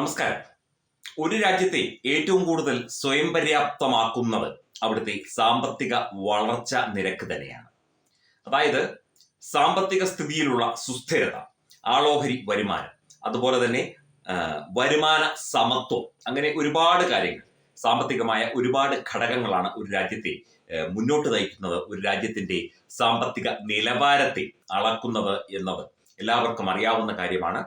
നമസ്കാരം. ഒരു രാജ്യത്തെ ഏറ്റവും കൂടുതൽ സ്വയം പര്യാപ്തമാക്കുന്നത് അവിടുത്തെ സാമ്പത്തിക വളർച്ച നിരക്ക് തന്നെയാണ്. അതായത് സാമ്പത്തിക സ്ഥിതിയിലുള്ള സുസ്ഥിരത ആളോഹരി വരുമാനം അതുപോലെ തന്നെ വരുമാന സമത്വം അങ്ങനെ ഒരുപാട് കാര്യങ്ങൾ സാമ്പത്തികമായ ഒരുപാട് ഘടകങ്ങളാണ് ഒരു രാജ്യത്തെ മുന്നോട്ട് നയിക്കുന്നത് ഒരു രാജ്യത്തിന്റെ സാമ്പത്തിക നിലവാരത്തെ അളക്കുന്നത് എന്നത് എല്ലാവർക്കും അറിയാവുന്ന കാര്യമാണ്.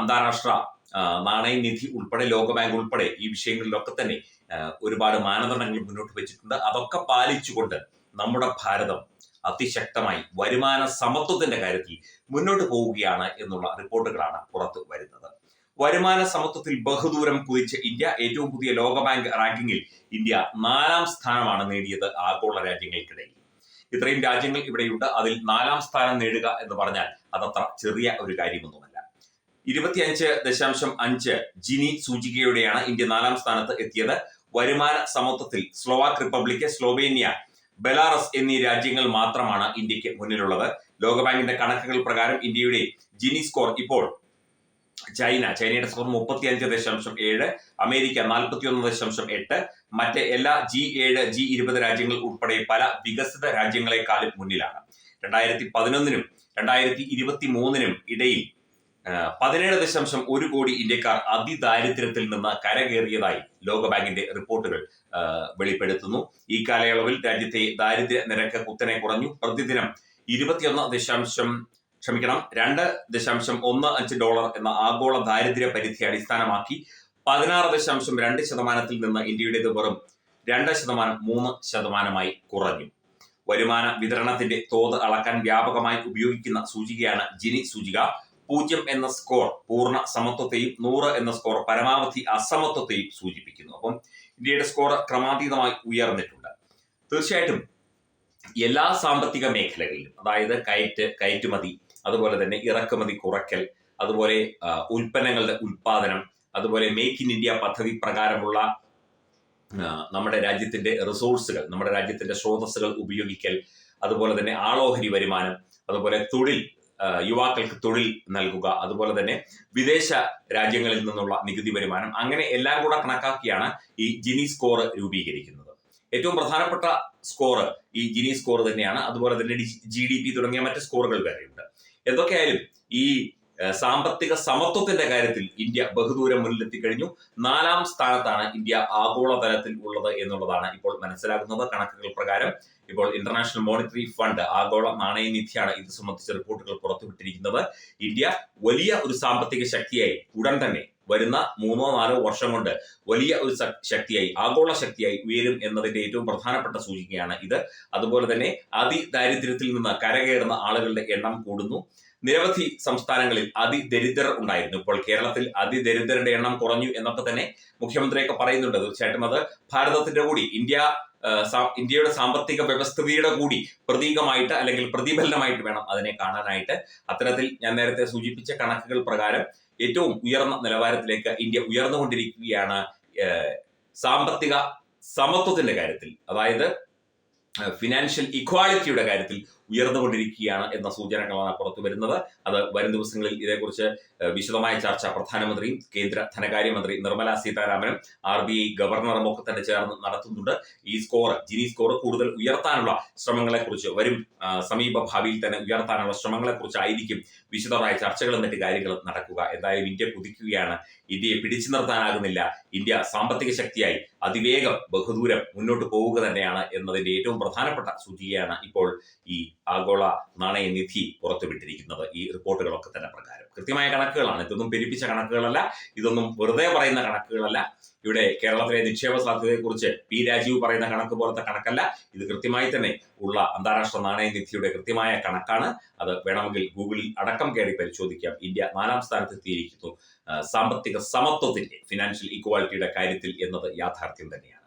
അന്താരാഷ്ട്ര നാണയനിധി ഉൾപ്പെടെ ലോകബാങ്ക് ഉൾപ്പെടെ ഈ വിഷയങ്ങളിലൊക്കെ തന്നെ ഒരുപാട് മാനദണ്ഡങ്ങൾ മുന്നോട്ട് വെച്ചിട്ടുണ്ട്. അതൊക്കെ പാലിച്ചുകൊണ്ട് നമ്മുടെ ഭാരതം അതിശക്തമായി വരുമാന സമത്വത്തിന്റെ കാര്യത്തിൽ മുന്നോട്ട് പോവുകയാണ് എന്നുള്ള റിപ്പോർട്ടുകളാണ് പുറത്തു വരുന്നത്. വരുമാന സമത്വത്തിൽ ബഹുദൂരം കുതിച്ച ഇന്ത്യ ഏറ്റവും പുതിയ ലോകബാങ്ക് റാങ്കിങ്ങിൽ ഇന്ത്യ നാലാം സ്ഥാനമാണ് നേടിയത് ആഗോള രാജ്യങ്ങൾക്കിടയിൽ. ഇത്രയും രാജ്യങ്ങൾ ഇവിടെയുണ്ട്. അതിൽ നാലാം സ്ഥാനം നേടുക എന്ന് പറഞ്ഞാൽ അതത്ര ചെറിയ ഒരു കാര്യമൊന്നുമല്ല. ഇരുപത്തിയഞ്ച് ദശാംശം അഞ്ച് ജിനി സൂചികയോടെയാണ് ഇന്ത്യ നാലാം സ്ഥാനത്ത് എത്തിയത്. വരുമാന സമത്വത്തിൽ സ്ലോവാക് റിപ്പബ്ലിക് സ്ലോവേനിയ ബെലാറസ് എന്നീ രാജ്യങ്ങൾ മാത്രമാണ് ഇന്ത്യയ്ക്ക് മുന്നിലുള്ളത്. ലോകബാങ്കിന്റെ കണക്കുകൾ പ്രകാരം ഇന്ത്യയുടെ ജിനി സ്കോർ ഇപ്പോൾ ചൈന ചൈനയുടെ സ്കോർ മുപ്പത്തി അഞ്ച് ദശാംശം ഏഴ് അമേരിക്ക നാൽപ്പത്തി ഒന്ന് ദശാംശം എട്ട് മറ്റ് എല്ലാ ജി ഏഴ് ജി ഇരുപത് രാജ്യങ്ങൾ ഉൾപ്പെടെ പല വികസിത രാജ്യങ്ങളെക്കാളും മുന്നിലാണ്. രണ്ടായിരത്തി പതിനൊന്നിനും രണ്ടായിരത്തി ഇരുപത്തി മൂന്നിനും ഇടയിൽ പതിനേഴ് ദശാംശം ഒരു കോടി ഇന്ത്യക്കാർ അതിദാരിദ്ര്യത്തിൽ നിന്ന് കരകയറിയതായി ലോകബാങ്കിന്റെ റിപ്പോർട്ടുകൾ വെളിപ്പെടുത്തുന്നു. ഈ കാലയളവിൽ രാജ്യത്തെ ദാരിദ്ര്യ നിരക്ക് കുത്തനെ കുറഞ്ഞു. പ്രതിദിനം ഇരുപത്തിയൊന്ന് ദശാംശം ക്ഷമിക്കണം രണ്ട് ദശാംശം ഒന്ന് അഞ്ച് ഡോളർ എന്ന ആഗോള ദാരിദ്ര്യ പരിധി അടിസ്ഥാനമാക്കി പതിനാറ് ദശാംശം രണ്ട് ശതമാനത്തിൽ നിന്ന് ഇന്ത്യയുടേത് വെറും രണ്ട് ശതമാനം മൂന്ന് ശതമാനമായി കുറഞ്ഞു. വരുമാന വിതരണത്തിന്റെ തോത് അളക്കാൻ വ്യാപകമായി ഉപയോഗിക്കുന്ന സൂചികയാണ് ജിനി സൂചിക. പൂജ്യം എന്ന സ്കോർ പൂർണ സമത്വത്തെയും നൂറ് എന്ന സ്കോർ പരമാവധി അസമത്വത്തെയും സൂചിപ്പിക്കുന്നു. അപ്പം ഇന്ത്യയുടെ സ്കോർ ക്രമാതീതമായി ഉയർന്നിട്ടുണ്ട്. തീർച്ചയായിട്ടും എല്ലാ സാമ്പത്തിക മേഖലകളിലും അതായത് കയറ്റ് കയറ്റുമതി അതുപോലെ തന്നെ ഇറക്കുമതി കുറയ്ക്കൽ അതുപോലെ ഉൽപ്പന്നങ്ങളുടെ ഉൽപാദനം അതുപോലെ മേക്ക് ഇൻ ഇന്ത്യ പദ്ധതി പ്രകാരമുള്ള നമ്മുടെ രാജ്യത്തിന്റെ റിസോഴ്സുകൾ നമ്മുടെ രാജ്യത്തിന്റെ സ്രോതസ്സുകൾ ഉപയോഗിക്കൽ അതുപോലെ തന്നെ ആളോഹരി വരുമാനം അതുപോലെ തൊഴിൽ യുവാക്കൾക്ക് തൊഴിൽ നൽകുക. അതുപോലെ തന്നെ വിദേശ രാജ്യങ്ങളിൽ നിന്നുള്ള നികുതി വരുമാനം. അങ്ങനെ എല്ലാം കൂടെ കണക്കാക്കിയാണ് ഈ ജിനി സ്കോർ രൂപീകരിക്കുന്നത്. ഏറ്റവും പ്രധാനപ്പെട്ട സ്കോർ ഈ ജിനി സ്കോർ തന്നെയാണ്. അതുപോലെ തന്നെ ജി ഡി പി തുടങ്ങിയ മറ്റ് സ്കോറുകൾ വരെയുണ്ട്. എന്തൊക്കെയായാലും ഈ സാമ്പത്തിക സമത്വത്തിന്റെ കാര്യത്തിൽ ഇന്ത്യ ബഹുദൂരം മുന്നിലെത്തി കഴിഞ്ഞു നാലാം സ്ഥാനത്താണ് ഇന്ത്യ ആഗോളതലത്തിൽ ഉള്ളത് എന്നുള്ളതാണ് ഇപ്പോൾ മനസ്സിലാകുന്നത് കണക്കുകൾ പ്രകാരം. ഇപ്പോൾ ഇന്റർനാഷണൽ മോണിറ്ററി ഫണ്ട് ആഗോള നാണയനിധിയാണ് ഇത് സംബന്ധിച്ച റിപ്പോർട്ടുകൾ പുറത്തുവിട്ടിരിക്കുന്നത്. ഇന്ത്യ വലിയ ഒരു സാമ്പത്തിക ശക്തിയായി ഉടൻ തന്നെ വരുന്ന മൂന്നോ നാലോ വർഷം കൊണ്ട് വലിയ ഒരു ശക്തിയായി ആഗോള ശക്തിയായി ഉയരും എന്നതിന്റെ ഏറ്റവും പ്രധാനപ്പെട്ട സൂചികയാണ് ഇത്. അതുപോലെ തന്നെ അതിദാരിദ്ര്യത്തിൽ നിന്ന് കരകയറുന്ന ആളുകളുടെ എണ്ണം കൂടുന്നു. നിരവധി സംസ്ഥാനങ്ങളിൽ അതിദരിദ്രർ ഉണ്ടായിരുന്നു. ഇപ്പോൾ കേരളത്തിൽ അതിദരിദ്രരുടെ എണ്ണം കുറഞ്ഞു എന്നൊക്കെ തന്നെ മുഖ്യമന്ത്രിയൊക്കെ പറയുന്നുണ്ട്. തീർച്ചയായിട്ടും അത് ഭാരതത്തിന്റെ കൂടി ഇന്ത്യ ഇന്ത്യയുടെ സാമ്പത്തിക വ്യവസ്ഥിതിയുടെ കൂടി പ്രതീകമായിട്ട് അല്ലെങ്കിൽ പ്രതിഫലനമായിട്ട് വേണം അതിനെ കാണാനായിട്ട്. അത്തരത്തിൽ ഞാൻ നേരത്തെ സൂചിപ്പിച്ച കണക്കുകൾ പ്രകാരം ഏറ്റവും ഉയർന്ന നിലവാരത്തിലേക്ക് ഇന്ത്യ ഉയർന്നുകൊണ്ടിരിക്കുകയാണ് സാമ്പത്തിക സമത്വത്തിന്റെ കാര്യത്തിൽ. അതായത് ഫിനാൻഷ്യൽ ഇക്വാളിറ്റിയുടെ കാര്യത്തിൽ ഉയർന്നുകൊണ്ടിരിക്കുകയാണ് എന്ന സൂചനകളാണ് പുറത്തു വരുന്നത്. അത് വരും ദിവസങ്ങളിൽ ഇതേക്കുറിച്ച് വിശദമായ ചർച്ച പ്രധാനമന്ത്രിയും കേന്ദ്ര ധനകാര്യമന്ത്രി നിർമ്മല സീതാരാമനും ആർ ബി ഐ ഗവർണറും ഒക്കെ തന്നെ ചേർന്ന് നടത്തുന്നുണ്ട്. ഈ സ്കോർ ജിനി സ്കോർ കൂടുതൽ ഉയർത്താനുള്ള ശ്രമങ്ങളെക്കുറിച്ച് വരും സമീപ ഭാവിയിൽ തന്നെ ഉയർത്താനുള്ള ശ്രമങ്ങളെ കുറിച്ചായിരിക്കും വിശദമായ ചർച്ചകളും മറ്റ് കാര്യങ്ങളും നടക്കുക. എന്തായാലും ഇന്ത്യ കുതിക്കുകയാണ്. ഇന്ത്യയെ പിടിച്ചു നിർത്താനാകുന്നില്ല. ഇന്ത്യ സാമ്പത്തിക ശക്തിയായി അതിവേഗം ബഹുദൂരം മുന്നോട്ട് പോവുക തന്നെയാണ് എന്നതിന്റെ ഏറ്റവും പ്രധാനപ്പെട്ട സൂചികയാണ് ഇപ്പോൾ ഈ ആഗോള നാണയനിധി പുറത്തുവിട്ടിരിക്കുന്നത് ഈ റിപ്പോർട്ടുകളൊക്കെ തന്നെ പ്രകാരം. കൃത്യമായ കണക്കുകളാണ്. ഇതൊന്നും പെരുപ്പിച്ച കണക്കുകളല്ല. ഇതൊന്നും വെറുതെ പറയുന്ന കണക്കുകളല്ല. ഇവിടെ കേരളത്തിലെ നിക്ഷേപ സാധ്യതയെക്കുറിച്ച് പി രാജീവ് പറയുന്ന കണക്ക് പോലത്തെ കണക്കല്ല. ഇത് കൃത്യമായി തന്നെ ഉള്ള അന്താരാഷ്ട്ര നാണയനിധിയുടെ കൃത്യമായ കണക്കാണ്. അത് വേണമെങ്കിൽ ഗൂഗിളിൽ അടക്കം കയറി പരിശോധിക്കാം. ഇന്ത്യ നാലാം സ്ഥാനത്തെത്തിയിരിക്കുന്നു. സാമ്പത്തിക സമത്വത്തിന്റെ ഫിനാൻഷ്യൽ ഇക്വാലിറ്റിയുടെ കാര്യത്തിൽ എന്നത് യാഥാർത്ഥ്യം തന്നെയാണ്.